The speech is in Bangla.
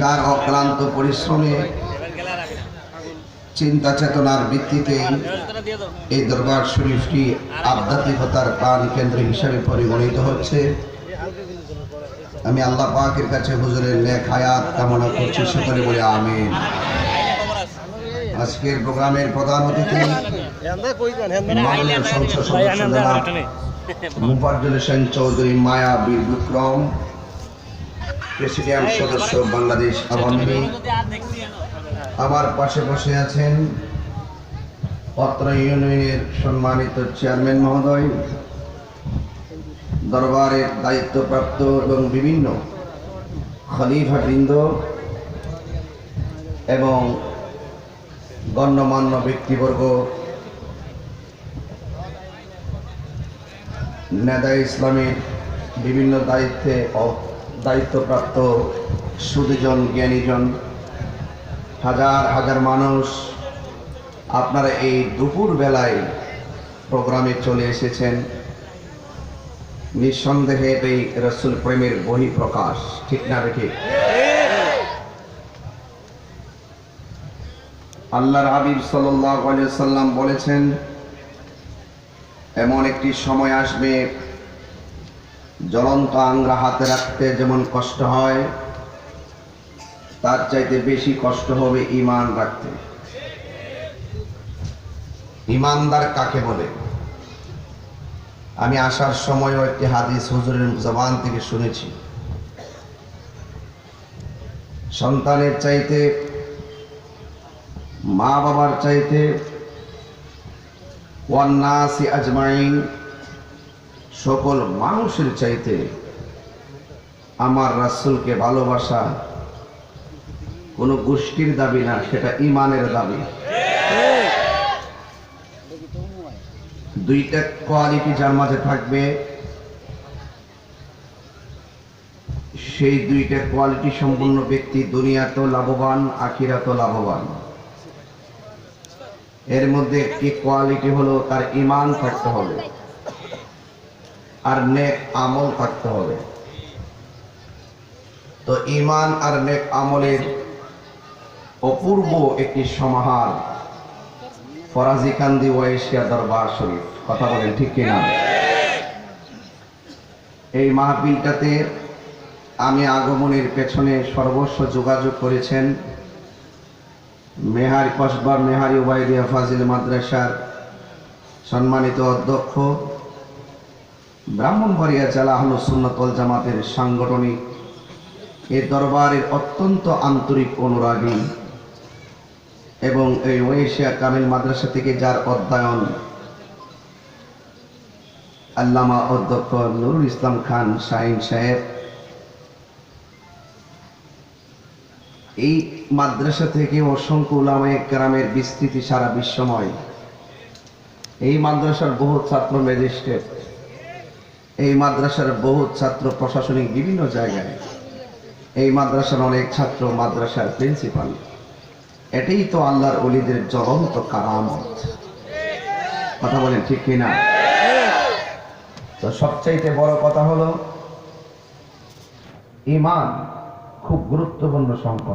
যার অক্লান্ত পরিশ্রমে চিন্তা চেতনার ভিত্তিতে এই দরবার শরীফটি আধ্যাত্মিকতার প্রাণ কেন্দ্র হিসাবে পরিগণিত হচ্ছে। আমি আল্লাহ পাকের কাছে হুজুরের নেক হায়াত কামনা করছি, সকলে বলে আমিন। আজকের প্রোগ্রামের প্রধান অতিথি সংসদ সদস্য হোসেন চৌধুরী, মায়া বীর বিক্রম প্রেসিডিয়াম সদস্য বাংলাদেশ আওয়ামী লীগ। আমার পাশে বসে আছেন অত্র ইউনিয়নের সম্মানিত চেয়ারম্যান মহোদয়, দরবারের দায়িত্বপ্রাপ্ত এবং বিভিন্ন খলিফাবৃন্দ এবং গণ্যমান্য ব্যক্তিবর্গ নেদা ইসলামের বিভিন্ন দায়িত্বে দায়িত্বপ্রাপ্ত সুদীজন, জ্ঞানীজন, হাজার হাজার মানুষ, আপনারা এই দুপুর বেলায় প্রোগ্রামে চলে এসেছেন। নিঃসন্দেহে এই রসুল প্রেমের বহিঃপ্রকাশ, ঠিক না ঠিক আল্লাহর হাবিব সাল্লাম বলেছেন, এমন একটি সময় আসবে জ্বলন্ত আংরা হাতে রাখতে যেমন কষ্ট হয়, তার চাইতে বেশি কষ্ট হবে ইমান রাখতে। ইমানদার কাকে বলে? আমি আসার সময়ও একটি হাদিস হুজুরের জবান থেকে শুনেছি। সন্তানের চাইতে মা বাবার চাইতে, ওয়ান্নাসি আজমাইন সকল মানুষের চাইতে আমার রাসুলকে ভালোবাসা কোনো গোষ্ঠীর দাবি না, সেটা ইমানের দাবি। দুইটা কোয়ালিটি যার মাঝে থাকবে, সেই দুইটা কোয়ালিটি সম্পন্ন ব্যক্তি দুনিয়াতেও লাভবান আখিরাতেও লাভবান। এর মধ্যে একটি কোয়ালিটি হলো তার ইমান থাকতে হবে। আর নেক আমল থাকতে হবে। তো ইমান আর নেক আমলের অপূর্ব একটি সমাহার ফরাজি কান্দি ওয়েশিয়া দরবার শরীফ। কথা বলেন ঠিক কিনা? এই মাহফিলটাতে আমি আগমনের পেছনে সর্বস্ব যোগাযোগ করেছেন মেহারি কসবা মেহারি ওবায়দিয়া ফাজিল মাদ্রাসার সম্মানিত অধ্যক্ষ ব্রাহ্মণবাড়িয়া জেলা হল সুন্নতল জামাতের সাংগঠনিক। এ দরবারের অত্যন্ত আন্তরিক অনুরাগী এবং এই ওয়েশিয়া কামিল মাদ্রাসা থেকে যার অধ্যয়ন আল্লামা অধ্যক্ষ নুরুল ইসলাম খান শাহিন সাহেব, এই মাদ্রাসা থেকে অসংখ্য উলামায়ে গ্রামের বিস্তৃতি সারা বিশ্বময়। এই মাদ্রাসার বহু ছাত্র ম্যাজিস্ট্রেট এই মাদ্রাসার বহু ছাত্র প্রশাসনিক বিভিন্ন জায়গায়। এই মাদ্রাসার অনেক ছাত্র মাদ্রাসার প্রিন্সিপাল। এটাই তো আল্লাহর অলিদের জ্বলন্ত কারামত। কথা বলেন ঠিক কিনা? তো সবচাইতে বড় কথা হলো ইমান খুব গুরুত্বপূর্ণ সম্পদ।